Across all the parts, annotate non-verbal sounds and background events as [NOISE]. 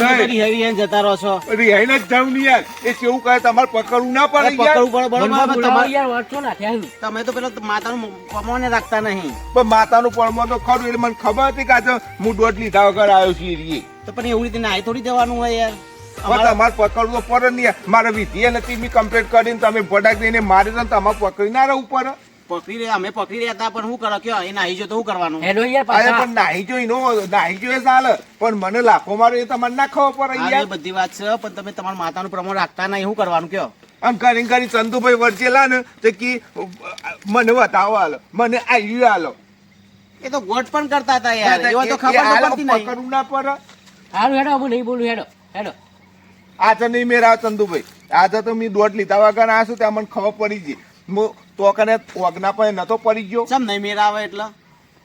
તમે નહીં. તો જતા રહો છો. રિહાઈને જ જાઉં ને યાર. એ કેવું કહે તમારે પકડવું ના પડે પકડવું પડે બરોબર મનમાં હવે બોલાવો. તમારે- યાર વાંચો નાખ્યા તમે તો પેલા માતાનું કમાને રાખતા નહીં. પણ માતાનું પરમો તો ખરું એટલે મને ખબર હતી કે આજે હું દોઢ લીધા વગર આવ્યો છું તો પણ એવી રીતે નાય થોડી જવાનું હોય યાર. પણ અમારે- તમારે પકડવું તો પડે ને યાર. મારે વિધિએ નથી મેં કમ્પ્લેટ કરીને તમે ભડાક દઈને મારી દો તમારે પકડી ના રહું પડે. પકડી રહ્યા અમે પકડી રહ્યા હતા પણ શું કરો કયો? એ નાહી જો તો શું કરવાનું? હેલો યાર પાછા પણ નાહી જો નો નાહી જો ચાલે. પણ મને લાખો મારો એ તમારે ના ખબર પડે યાર. બધી વાત છે પણ તમે તમારા માતાનું પ્રમાણ રાખતા નહીં શું કરવાનું કયો? આમ કરી કરી ચંદુભાઈ વરચેલા ને તો કે મને બતાવો હાલો મને આવ્યું હાલો એ તો ગોટ પણ કરતા હતા યાર. એવા તો ખબર પડતી નહીં. પકડવું ના પડે. હારું હેડો હું નહીં બોલું હેડો હેડો. આજે નહીં મેરા ચંદુભાઈ. આજે તો મેં દોઢ લીધા વગર આ શું ત્યાં મને ખબર પડી ગઈ. તો કને ઓગના પણ નતો પડી ગયો. સમ નહીં મેર આવે એટલે?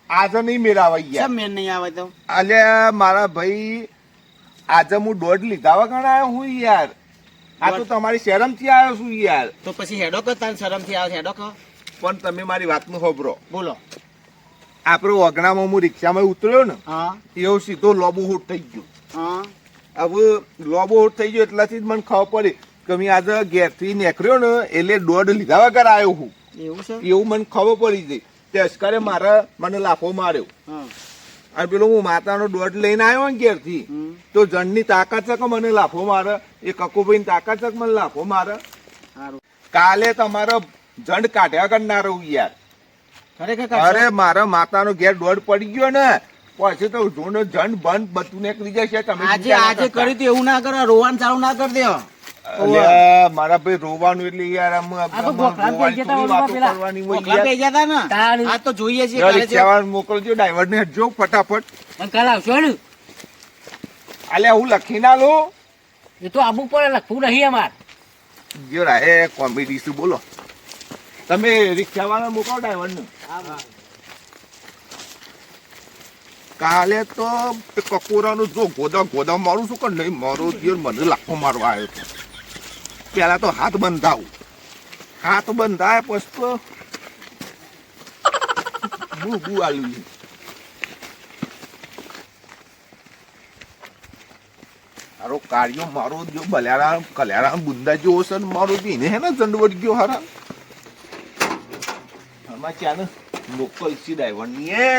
આજે નહીં મેરાવા ગયા સમ મેર નહીં આવે તો? અલ્યા મારા ભાઈ આજે હું દોઢ લીધા વગર આવ્યો હું યાર. આ તો તમારી શરમથી આવ્યો છું યાર. તો પછી હેડો કર તાન શરમથી આવે હેડો કર પણ તમે મારી વાતનું ખબરો બોલો. આપણો ઓગણામાં હું રિક્ષામાં ઉતર્યો ને હા. એવો સીધો લોબો હોટ થઈ ગયો. હા. હવે લોબો હોટ થઈ ગયો એટલાથી જ મને ખબર પડી કે મેં આજે ઘેરથી નીકળ્યો ને એટલે દોઢ લીધા વગર આવ્યો હું. એવું છે? એવું મને ખબર પડી હતી તે મારા મને લાફો માર્યો. અને પેલો હું માતાનો દોઢ લઈને આવ્યો ને ઘેરથી તો જણની તાકાત છે કે મને લાફો મારે? એ કકુભાઈ તાકાત છે કે મને લાફો મારે? કાલે તમારો જંડ કાઢ્યા કરનાર યાર. અરે મારા માતાનો ઘેર દોઢ પડી ગયો ને પછી તો જોનો જંડ બંધ બધું નીકળી જશે તમે આજે આજે કરી તો એવું ના કરો રોવાન ચાલુ ના કરી દો. અલ્યા, મારા ભાઈ રોવાનું એટલે યાર આમ ગયા. કરવાની હોય યાર. ગયા ને. આ તો જોઈએ રિક્ષાવાળાને મોકલજો ડ્રાઈવર ને હટજો ફટાફટ. ને અલ્યા હું લખી ના લો એ તો આબુ પડે લખવું નહીં અમાર. જો રાહે કોમેડી શું બોલો? તમે રિક્ષાવાળા મોકલો ડ્રાઈવર ને કાલે તો કકોરાનું જો ગોદા ગોદા મારું છું કે નહીં મારો દિયર મને લાખો મારવા આવ્યો પેલા તો હાથ બંધાવું. હાથ બંધાય પછી બુ બુ આલ્યું મારો કાર્યો મારો જો બલ્યારા કલ્યારા બુંદા જેવો છે ને મારો બીને હે ને દંડવટ ગયો હારા. આમાં ચાને લોકલ ડ્રાઈવરની એ.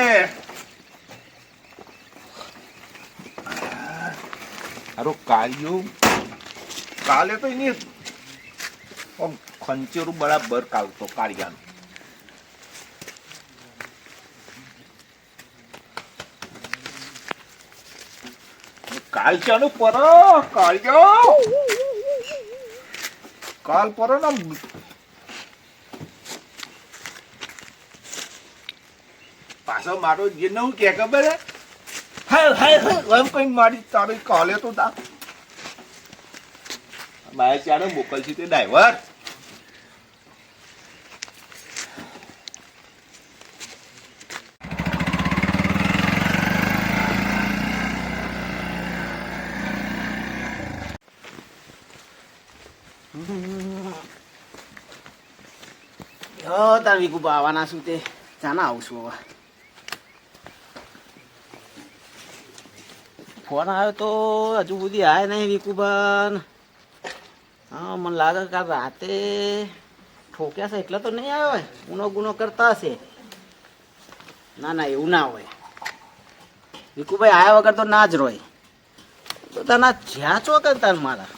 મારો કાર્યો કાલે તો એની આમ ખંચેરું બરાબર કાલતો કાળિયાનું. કાલચાનું પર, કાળિયો. કાલ પર પાછો મારો જે નવું કે ખબર હે? હાય હાય એમ કઈ મારી તારી કાલે તો તા મારે ચાલે મોકલશે તે ડ્રાઈવર યો તાર વિકુબા આવવાના શું તે જાના આવું છું હવે ફોન આવ્યો તો હજુ સુધી આયા નહીં વિકુબાન હા, મને લાગે કે રાતે ઠોક્યા છે, એટલે તો નહીં આવ્યો ગુનો ગુનો કરતા હશે. ના ના, એવું ના હોય. વિકુભાઈ આયા વગર તો ના જ રોય. બધાના જ્યાં ચો કરતા મારા.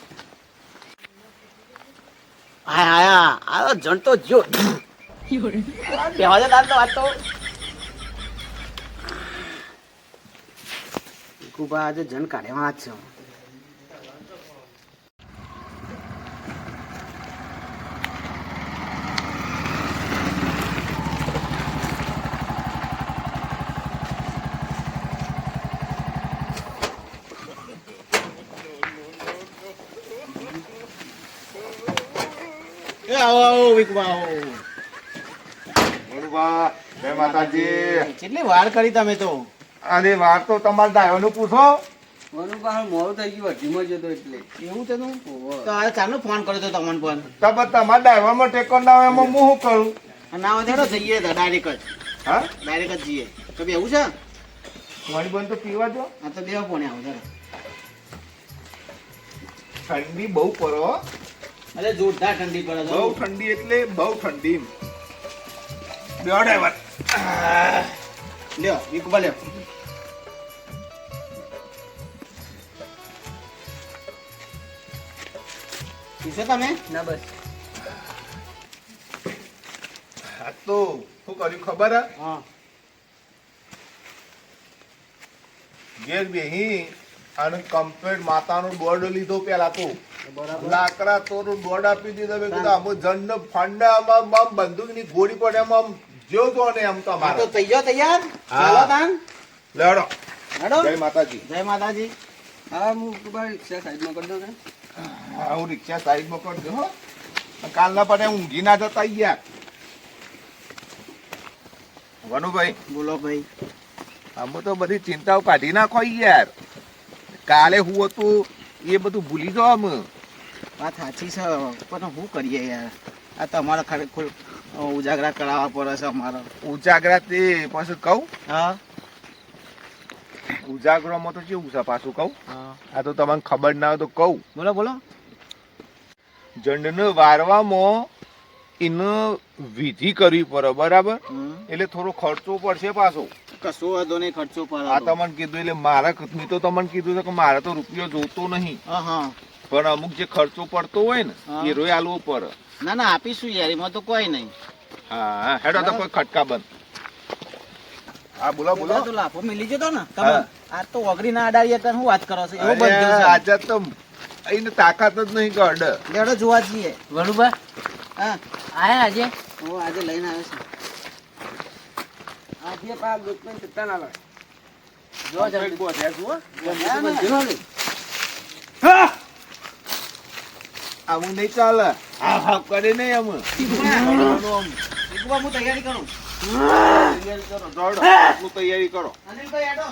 આયા આયા આ જણ તો જો બેવા દે વાત તો. વિકુભાઈ આજે જણ કાઢેવા જ છે એ આવો આવો વિકુબા આવો બરોબર જય માતાજી કેટલી વાર કરી તમે તો? અને વાર તો તમારા ડ્રાઈવરનું પૂછો મોડું થઈ ગયું અઢીમાં જતો એટલે. એવું છે તું? તો આ ચાલો ફોન કર્યો તો તમને પણ. તમે તમારા ટેકો ના એમાં હું શું કરું? અને ના હોય તો જઈએ ડાયરેક્ટ જ. હા? ડાયરેક્ટ જ જઈએ. તો એવું છે? મારી બંધ તો પીવા દો. આ તો બે ફોને આવો જરા. ઠંડી બહુ કરો. હો. અરે જોરદાર ઠંડી પડે બહુ ઠંડી એટલે બહુ ઠંડી. બેહો ડ્રાઈવર લ્યો વિકુબા લ્યો. પીશો તમે? ના બસ. આ તો શું કર્યું ખબર હે? હા. ઘેર બેહી અને કમ્પ્લેટ માતાનો બોર્ડ લીધો પેલા તો. લાકડા તો બોર્ડ આપી દીધો. મેં કીધું આમ જણ ફંડામાં આમ બંદૂકની ગોળી પડે એમ આમ જો તો ને એમ તો હા, અમારે. તો તૈયાર ચાલો તાન. લેવડો હેડો જય માતાજી. જય માતાજી. હા હું રિક્ષા સાઈડમાં કરી દઉં ને હા હું રિક્ષા સાઈડમાં કરજો હો. કાલના પડે ઊંઘી ના જતા ગયા વનુભાઈ બોલો ભાઈ. આમ તો બધી ચિંતાઓ કાઢી નાખો યાર. કાલે હું હતું એ બધું ભૂલી જાઓ આમ. વાત સાચી છે પણ શું કરીએ યાર. આ તમારે ખરેખર ઉજાગરા કરાવવા પડે છે અમારે. ઉજાગરા તે પાછું કહું? હા. ઉજાગરામાં તો કેવું છે પાછું કહું? આ તો તમને ખબર ના હોય તો કહું. બોલો બોલો. જંડને વારવામાં એને વિધિ કરવી પડે બરાબર? એટલે થોડો ખર્ચો પડશે પાછો. કશો વાંધો નહીં ખર્ચો પડે. આ તમને કીધું એટલે મારા મેં તો તમને કીધું છે કે મારે તો રૂપિયો જોતો નહીં. હા હા. પણ અમુક જે ખર્ચો પડતો હોય ને એ રોય આલવો પડે ના ના આપીશું યાર એમાં તો કોઈ નહીં. હા હેડો તો કોઈ ખટકા બંધ. હા બોલો બોલો. તો લાફો મિલી જતો ને. તમે આ તો ઓગરી ના અડાડીએ તને હું વાત કરો છો? એવો બંધ આજે તો એને તાકાત જ નહીં ગડ લેડો જોવા જઈએ. વરુબા હા. આયા આજે? હું આજે લઈને આવ્યો છું. આજે પા દુશ્મન સત્તા ના લાગે. જો કમ્પ્લીટ ગોઠ્યા છું, હો. આવું નહીં ચાલે. હા હા કરે નહીં આમ. વિકુબા, હું તૈયારી કરું. તૈયારી કરો દોડો. આટલું તૈયારી કરો. અનિલભાઈ હેડો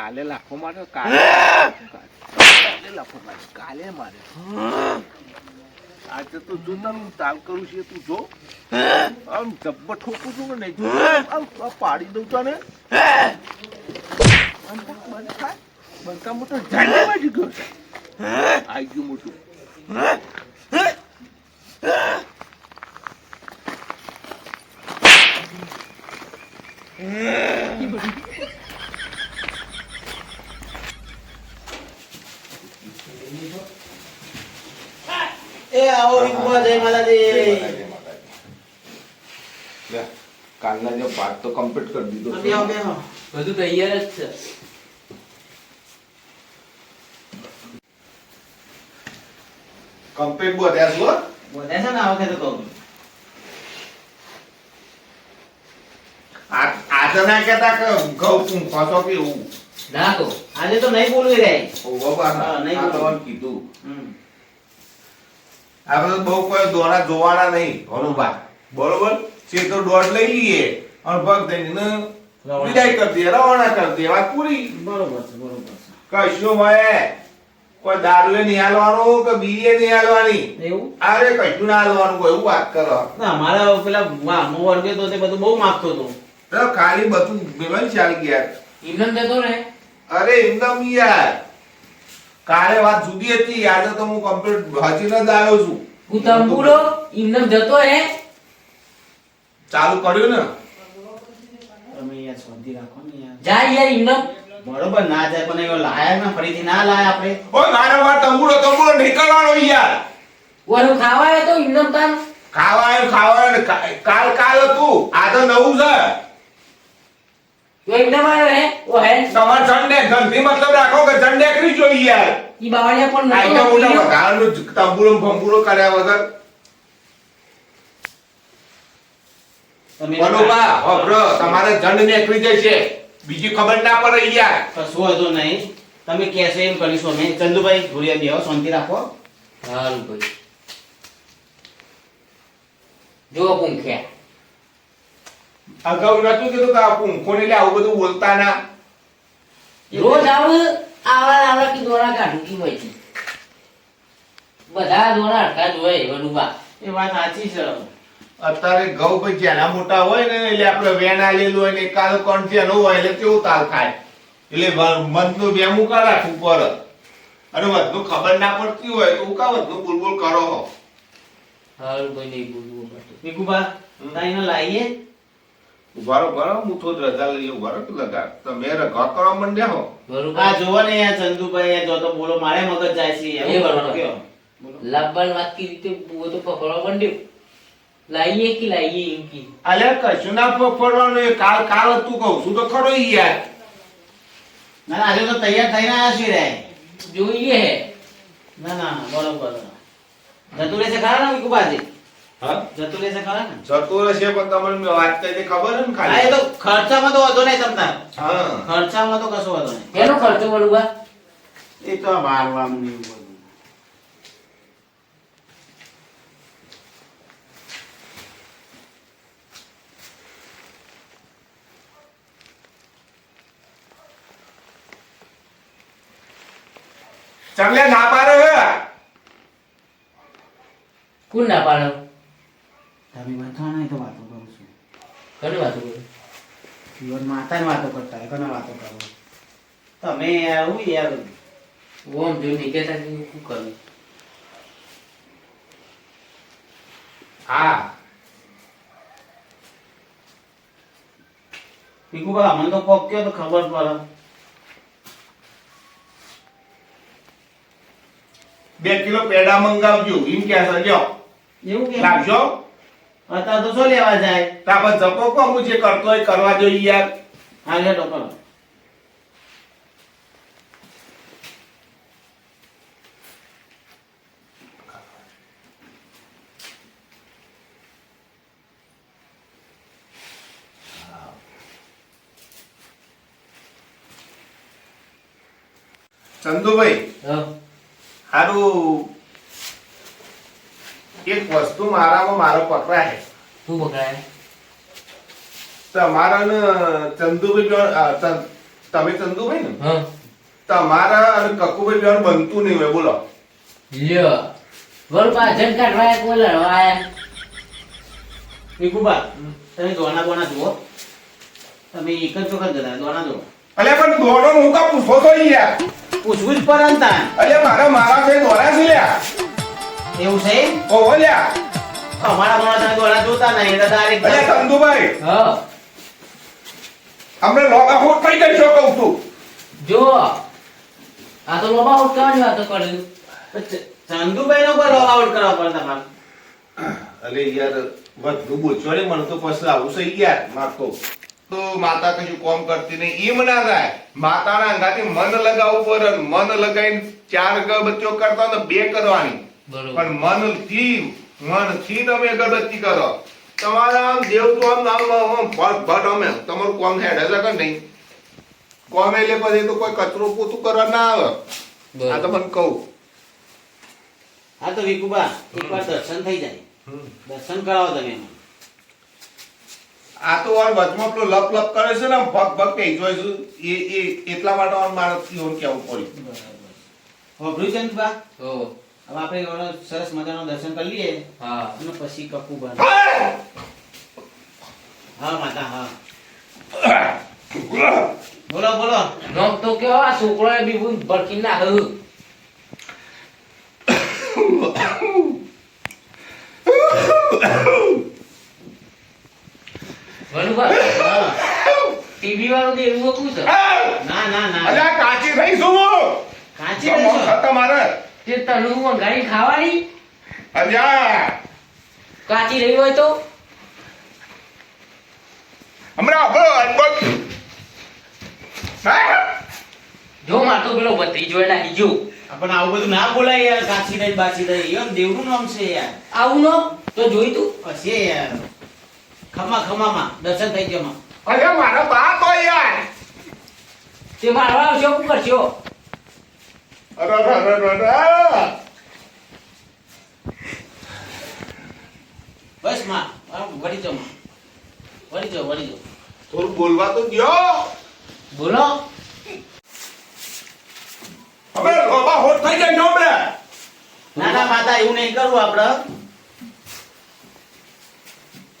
કાલે લાખો માર્યો કાલે કાલે લાખો માર્યો કાલે માર્યો. આજે તો જૂના તારું તાલ કરું છે તું જો. આમ જબ્બર ઠોકું છું ને આમ પાડી દઉં તને. બંકા મોટો ઝાંડી બાજી ગયો છે. આઈ ગયું મોટું. એ આવો વિકુબા જય માતાજી લે, પાઠ તો કમ્પ્લીટ કરી દીધો બધું તૈયાર જ છે. કમ્પ્લીટ બોલ્યા છો બધા છે ને આ વખતે તો? આ આજે ના કેતા કે ઘઉં તું ફસો કે એવું ના તો. આજે તો નહીં બોલવી રે. ઓ બાબા હા, નહીં આ કીધું. હમ. આ બધું બહુ કોઈ દોરા જોવાના નહીં. હનુભા બરોબર? છે તો દોડ લઈ લઈએ. અને ભગ વિદાય કરી દે રવાના કરી દે વાત પૂરી? બરોબર છે બરોબર છે. કશું હોય? કોઈ દારૂએ નહીં હાલવાનું કે બીડીએ નહીં હાલવાની? એવું? અરે કશું ના હાલવાનું કોઈ એવું વાત કરો. ના મારા પેલા મામો વર્ગે તો તે બધું બહુ માગતો હતો. તો ખાલી બધું મેમન ચાલી ગયા. ઇમન જતો ને? અરે એકદમ યાર. કાલે વાત જુદી હતી આજે તો હું કમ્પ્લીટ હજી જ આવ્યો છું. હું તંબુરો ઇમન જતો હે. ચાલુ કર્યું ને? ને યાર જા બરોબર ના જાય પણ એવો લાયા ના ફરીથી ના લાયા આપણે? ઓય મારો વાર તંબુરો તંબુરો નીકળવાનો યાર. ઓરું ખાવાય તો ઇમન તાન? ખાવાય ખાવાય કાલ કાલ હતું આ તો નવું છે. તો ઇમન આવ્યો હે? ઓ હે? તમારે ઝંડે ગંધી મતલબ રાખો કે ઝંડે કરી જોઈએ યાર. ઈ બાવળિયા પણ આ નતો તો મોટા પીર્યો. વધારાનું જ તંબુરો ને ભંબુરો કર્યા વગર. તમે તમારે ઝંડ નીકળી જશે. બીજી ખબર ના પડે યાર. કશું હતો નહીં. તમે કહેશો એમ કરીશું અમે ચંદુભાઈ ઘોડિયા બેહો શાંતિ રાખો. હારું ભાઈ. જો પૂંખ્યા અગાઉ નતું કીધું કે આ પૂંખો ને આવું બધું બોલતા ના. રોજ આવું આવા આવા કી દોરા કાઢું કી હોય છે. બધા દોરા હરખા જ હોય વડુબા. એ વાત સાચી છે. અત્યારે ઘઉં પછી જેના મોટા હોય ને એટલે આપણે વેણ આલેલું હોય ને કાલ કોણ જેનો હોય એટલે કેવું તાલ થાય? એટલે મનનું વેમું કા ઉપર. અને વધુ ખબર ના પડતી હોય તો હું કા વધુ બુલબુલ કરો હો. હારું કોઈ નહીં બોલવું પડતું ભીખુબા તાઈને લાવીએ ઉભારો ઉભારો મુઠો થોડી રજા લઈ ઉભારો કે લગા તમે રગા કરવા માંડ્યા હો. આ જોવો ને આ ચંદુભાઈ જો તો બોલો મારે મગજ જાય છે. એ બરોબર. કયો? બોલો. લાંબાની વાત કી રીતે બુઓ તો પકડવા માંડ્યો. લાવીએ કે લાવીએ એમ કી. અલ્યા કશું ના ફરવાનું એ કાલ કાલ તું કહું છું તો ખરો ઈ યાર. ના ના આજે તો તૈયાર થઈને આવ્યા છીએ રે. જોઈએ હે. ના ના બરોબર. જતું રહેશે ખરા ને હા? જતું રહેશે ખરા ને? જતું રહેશે પણ તમને મેં વાત કરી ખબર ને હા એ તો ખર્ચામાં તો વધુ નહીં તમને. હા. ખર્ચામાં તો કશો વધુ નહીં. એનો ખર્ચો વડુબા એ તો મારવાનું વારવાનું ને એવું બધું ચાલે ના પાડે હે? કોણ ના પાડો? તમે નહીં તો વાતો કરું છું. ઘણી વાતો કરું? જીવન માતાની વાતો કરતા કોને વાતો કરો? તમે હું યાર ઓમ જો નીકળતા શું કરું? હા. બા મને તો કોક કયો તો ખબર પડે. બે કિલો પેડા મંગાવજો એમ કે છે જો એવું કે લાવજો અત્યારે તો શું લેવા જાય તાપા જપો કો હું જે કરતો હોય કરવા જોઈએ યાર હા લે તો કરો ચંદુભાઈ હા હારું. એક વસ્તુ મારામાં મારો પકડાય શું પકડાય? તમારા ને ચંદુભાઈ તમે ચંદુભાઈ ને? હા. તમારા અને કકુભાઈ બેન બનતું નહીં હોય બોલો. લ્યો. વડુબા જન કાઢવા કોઈ લડવા આયા તમે દોના બોના જુઓ. તમે એક જ વખત જતા દોના જુઓ. અલ્યા પણ દોડો હું કા પૂછો તો યાર. પૂછવું જ તાન. અલ્યા મારા મારા કઈ દોડ્યા છે લ્યા. એવું છે ઓહો લ્યા. અમારા દોણા તને દોરા જોતા નહીં એટલે direct અલે તંદુભાઈ હા. અમને લોગા હોટ પડી ગઈ છો કહું છું. જો આ તો લોબા ઉઠવાની વાતો કર્યું ચંદુભાઈ નો પણ log આઉટ કરવા પડે તમારે. અલે યાર વધુ ને મને તો પછી આવું છે યાર મારતો તો. માતા કશું કોમ કરતી નહીં. એમ ના થાય. માતાના અંગાથી મન લગાવવું પડે મન લગાવીને ચાર અગરબત્તીઓ કરતા હોય બે કરવાની. પણ મનથી મનથી તમે અગરબત્તી કરો. તમારા આમ દેવ તો આમ આમ ભટ ભટ અમે તમારું કોમ હેડે છે કે નહીં? કોમ એટલે પછી તો કોઈ કચરો પોતું કરવા ના આવે. આ તો મને કહું. હા તો વિકુબા એકવાર દર્શન થઈ જાય. દર્શન કરાવો તમે એમાં. આ તો વાર વચમાં પેલો લપ લપ કરે છે ને આમ ભગ કે કહી એ એ એટલા માટે વાર મારે ઈવન કેવું પડ્યું હોભળ્યું છે ને બા હો હવે આપણે ઓનો સરસ મજાનો દર્શન કરી લઈએ હા અને પછી કપુ બન હા માતા હા બોલો બોલો નોમ તો કેવો આ છોકરો બી બુન ભડકી ના હુ બરોબર હા ટીવી વાળું તો એવું હતું છે ના ના ના. અલ્યા કાચી થઈ શું? કાચી જમો રહેશો ખાતા તે તનું મંગાઈ ખાવાની? અલ્યા. કાચી રહી હોય તો? હમણાં આપણો જો મારતો પેલો બત્રી જોઈ નાખી જો પણ આવું બધું ના બોલાય યાર કાચી દઈ બાચી દઈ એમ દેવનું નામ છે યાર. આવું નો? તો જોઈ તું. હશે યાર. ખમા ખમામાં દર્શન થઈ ગયા અરે મારા બાપ તો યાર. તે મારવા આવશે શું કરશો? અરે અરે અરે અરે બસમાં વળી જાઓ વળી જાઓ વળી જાઓ થોડું બોલવા તો દ્યો. ના ના માતા એવું નહીં કરવું આપડે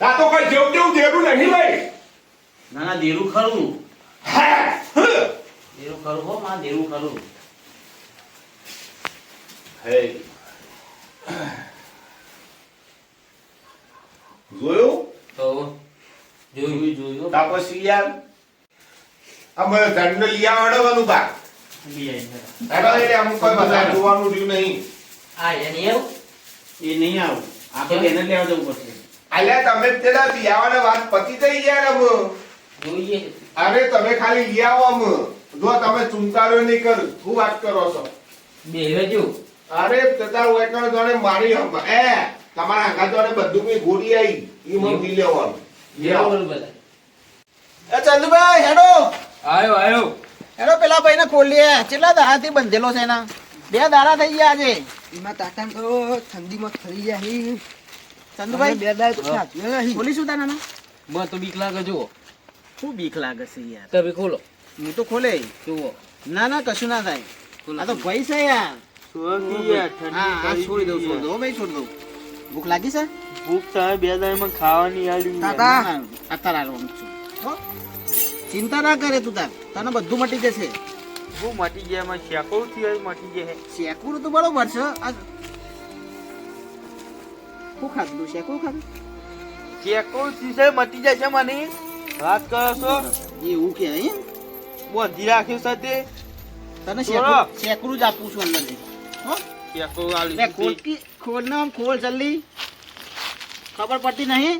આ તો કોઈ જેવું તેવું દેડું નહીં ભાઈ ના ના દેડું ખરું. હા? હા. ખરું હો માં દેડું ખરું. હે. જોયું? તો જોયું જોયું. તાપસી યાર અમે ધંધો લિયા અડવાનું બા. લિયા એટલે અમુક કોઈ બધા જોવાનું રહ્યું નહીં. આ એની એવું એ નહીં આવું. આપણે એને લેવા જવું પડશે. અલ્યા તમે પેલા બિયાવાને વાત પતી જઈ ગયા ને જોઈએ. અરે તમે ખાલી લઈ આવો જો તમે ચૂંટાડ્યો નહીં કર. હું વાત કરો છો? બે જો. અરે તતા વેકણ જોડે મારી હમ એ તમારા આંગા જોડે બધું મે ગોળી આવી ઈ મને દી લેવાનું. લઈ બધા એ ચંદુભાઈ હેડો. આયો આયો. હેડો પેલા ભાઈને ખોલીએ કેટલા દાડાથી બંધેલો છે એના? બે દાડા થઈ ગયા આજે. એમાં તાતાન ઠંડી ઠંડીમાં થઈ જાય. હી. ચંદુભાઈ? બે દાડા તો સાચવ્યો બોલી શું તાના મને તો બીક લાગે જુઓ. શું બીક લાગે છે યાર? તમે ખોલો. હું તો ખોલે. જુઓ. ના ના કશું ના થાય. આ તો ભાઈ છે યાર. હા હા છોડી દઉં છોડી દઉં. ભાઈ છોડી દઉં. ભૂખ લાગી છે? ભૂખ થાય બે દાડામાં ખાવાની તાતા. ના, અત્યારે છું. હો? ચિંતા ના કરે તું તાર. તને બધું મટી જશે. બહુ મટી ગયા એમાં થી મટી ગયા. શેકું તો બરોબર છે. આ શું ખાધું શેકું ખાધું? શેકો સીસે મટી જાય છે મને? વાત કરો છો? એવું કે અહીં બોંધી રાખ્યું છે તે તને શેકરું શેકું શેકું જ આપું છું અંદર હો? શેકો આલી ખોલ કી- ખોલ ખોલ જલ્દી. ખબર પડતી નહીં?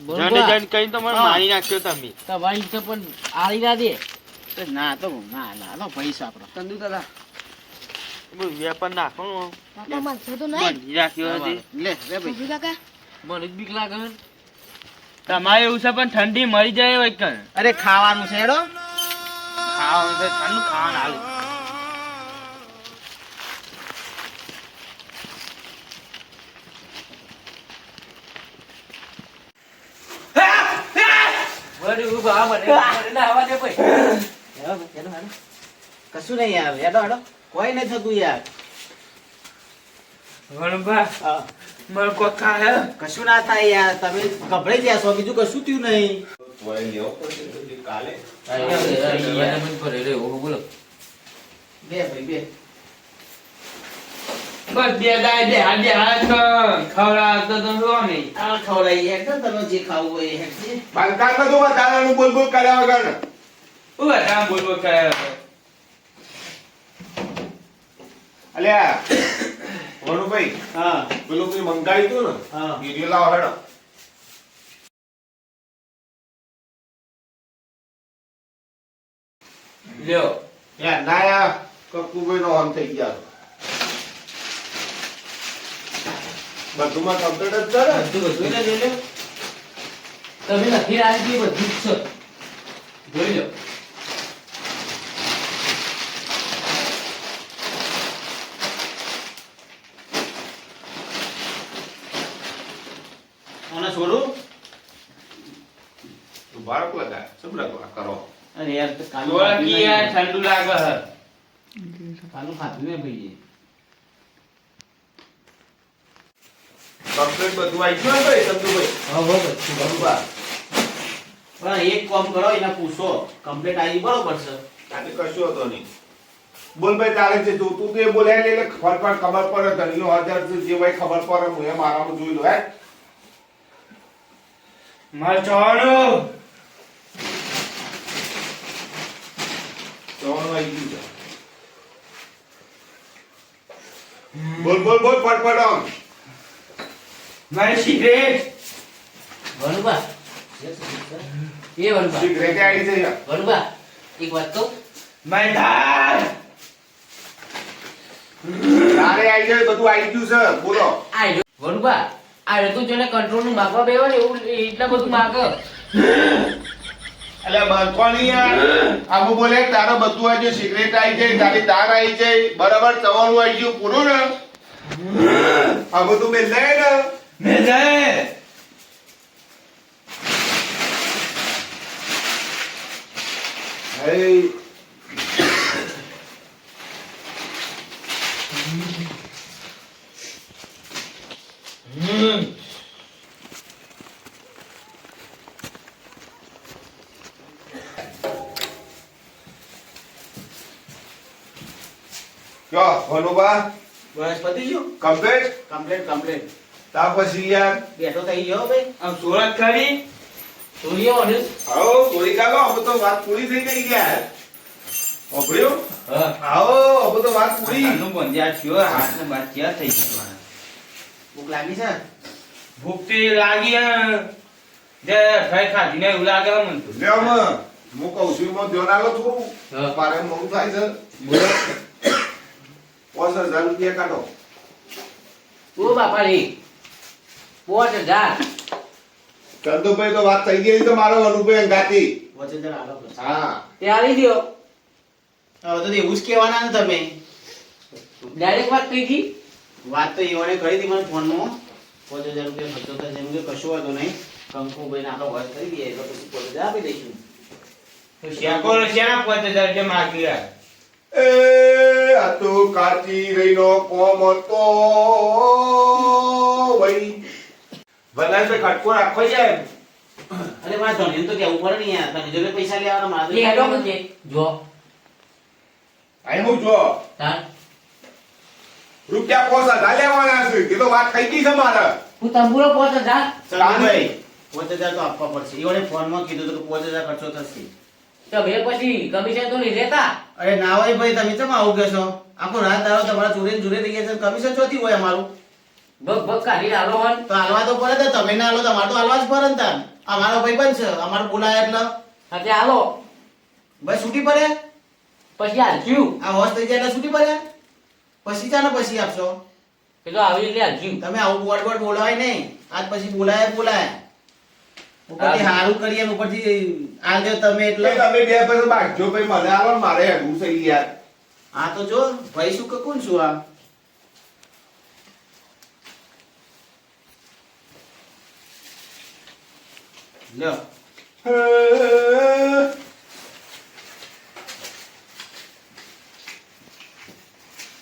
જને જન કઈ તો મને મારી નાખ્યો તમે. તમારી તો પણ આળી ના દે. ના તો ના ના પૈસા આપણો ચંદુ દાદા મને બીક લાગે. તમારે એવું છે પણ ઠંડી મળી જાય હોય કણ અરે ખાવાનું છે હેડો. ખાવાનું છે ઠંડુ ખાવાનું હાલ. કશું નહીં આવે. હેડો હેડો. કોઈ નહીં થતું યાર. વણભા હા. કશું ના થાય યાર તમે ગભરાઈ ગયા છો બીજું કશું થયું નહીં. તોય લેવો પડશે તો કાલે. બોલો. બે ભાઈ બે. બસ બે દાય બે હાડે હાથ ખવડાવતો તો લો નહીં આ ખવડાવી એક તો તમે જે ખાવું હોય એ હેડ છે. બાંધકામ બધું વધારાનું બોલ બોલ કર્યા વગર. હું બધા બોલ બોલ કરે અલ્યા [COUGHS] વણુભાઈ હા. પેલું કઈ મંગાવ્યું તું ને? હા. વીડિયો લાવો હેડો. લ્યો. યા ના યાર કકુભાઈ નો ઓન થઈ ગયા. બધુંમાં કમ્પ્લીટ જ છે ને? બધું બધું એટલે જોઈ લો. તમે નથી રાખી બધું જ છે. જોઈ લો મને છોડું બાળક શું લગવા કરો? અરે યાર તો ખાધું યાર ઠંડુ લાગે. હે કાલનું ખાધું નહીં ભાઈ કમ્પ્લીટ બધું આવી ગયું ને ભાઈ સંતુભાઈ હા હો બધું બરોબર. પણ એક કામ કરો એને પૂછો. કમ્પ્લીટ આવી બરોબર છે. તારે કશું હતો નહીં. બોલ ભાઈ તારે જે જોતું કે બોલાય લે એટલે ખબર પર ખબર પડે ધણીનો હજાર છે જે ભાઈ ખબર પડે હું એ મારામાં જોઈ લો હે? મારે ચોણું જવાનું આવી ગયું બોલ બોલ બોલ ફટફટ આમ. મારી સિગરેટ વરુબા એ વરુબા સિગરેટ આવી છે. વરુબા એક વાત કહું? માય ધાર. તારે આવી જાય બધું આવી ગયું છે. બોલો. આઈ. વરુબા આ તું જેને કંટ્રોલનું માગવા બેહો ને એવું એટલા બધું માગ. એટલે બંધવાની આબુ બોલે તારો બધું આવી ગયું સિગરેટ આવી જાય તારી તાર આવી જાય. બરાબર તમારું આવી ગયું. પૂરું ને? આબુ તું મેં જાય ને. મેં જાય Hey. કયો ભનુબા બસ પતી ગયું? કમ્પ્લીટ કમ્પ્લીટ કમ્પ્લીટ તા પછી યાર. બેઠો થઈ ગયો ભાઈ. આમ સુરત ખરી સૂર્ય ઓઢ્યું? આવો કાલો હવે તો વાત પૂરી થઈ ગઈ યાર. ઓભળ્યું આવો હવે તો વાત પૂરી. આનું બંધ્યા થયો હાથ ને બાદ ક્યાં થઈ ગયો મારે? ભૂખ લાગી છે? ભૂખ લાગી હે. જે અઠવાડિયે ખાધી ને એવું લાગે મને તો. મ હું કહું છું એમાં ધ્યાન આલો થોડું. હા. મારે મોડું થાય છે. પાંચ હજાર રૂપિયા કાઢો. ઓ બાપાની પાંચ હજાર. ચંદુભાઈ તો વાત થઈ ગઈ તો મારો અનુભવ ગાતી. હા. તે આવી ગયો. હવે તો એવું જ કહેવાના ને તમે. ડાયરેક્ટ વાત કહી ગઈ વાત તો એવાને કરી હતી મને ફોનમાં. પાંચ હજાર રૂપિયા ખર્ચો થશે એમ કે કશું વાંધો નહીં. કંકુભાઈને આપણો વાત કરી દઈએ એટલે પછી પાંચ હજાર આપી દઈશું. તો શેના પાંચ હજાર રૂપિયા માગી રહ્યા? એ કાચી રહીનો કોમ હતો ભાઈ બનાસ તો ખટકો રાખો જાય અરે મારા ધોની તો કેવું પડે ને યાર? તને જોડે પૈસા લેવાના મારે હેડો કે જો. આઈ હું જો. તાર રૂપિયા પોસા હજાર લેવાના છે. એ તો વાત થઈ ગઈ છે મારે. હું તંબુરો પોટ હજાર? ભાઈ પાંચ હજાર તો આપવા પડશે. એ ફોનમાં કીધું તો કે પાંચ હજાર ખર્ચો થશે. તો બે પછી કમિશન તો નહીં લેતા? અરે ના હોય ભાઈ તમે ચમ આવું કહેશો આખો રાત તારો તમારા ચોરે ચોરી થઈ ગયા છે કમિશન ચોથી હોય અમારું. ભગ ભગ કાઢી લાલો હોન. તો આલવા તો પડે ને તમે ના આલો તમારે તો આલવા જ પડે ને તાન અમારો ભાઈ પણ છે અમારો બોલાય એટલે. સાથે આલો ભાઈ છૂટી પડે? પછી હાલજ્યું આ હોશ થઈ જાય એટલે છૂટી પડે? પછી ચાને પછી આપશો? પેલો આવી એટલે હાલજ્યું તમે આવું બોર્ડ બોર્ડ બોલાવાય નહીં. આજ પછી બોલાય બોલાય. ઉપરથી હારું કરીએ ઉપરથી આલ તમે એટલે તમે બે પછી બાકજો ભાઈ મને આવો મારે હેડવું છે યાર. હા તો જો ભાઈ શું કે કોણ છું આ? લ્યો.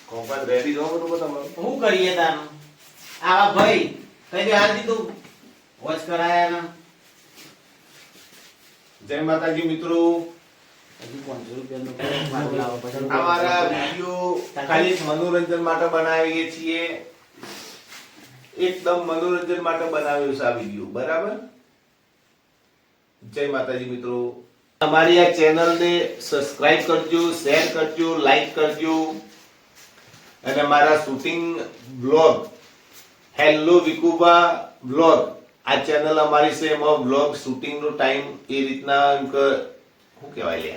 કોમ્પાસ રેડી રહો તો તમારું શું કરીએ તારું? આવા ભાઈ કઈ દે હાલ દીધું? વોચ કરાયા ના? જય માતાજી મિત્રો. હજી 500 રૂપિયાનો કોઈ માલ લાવો પછી? અમારા વીડિયો ખાલી મનોરંજન માટે બનાવીએ છીએ. એકદમ મનોરંજન માટે બનાવ્યો છે આ વીડિયો. બરાબર? જય માતાજી મિત્રો. અમારી આ ચેનલને સબસ્ક્રાઇબ કરજો શેર કરજો લાઈક કરજો. અને મારા shooting vlog hello Vikuba vlog આ ચેનલ અમારી છે એમાં બ્લોગ શૂટિંગનો ટાઈમ એ રીતના શું કહેવાય લે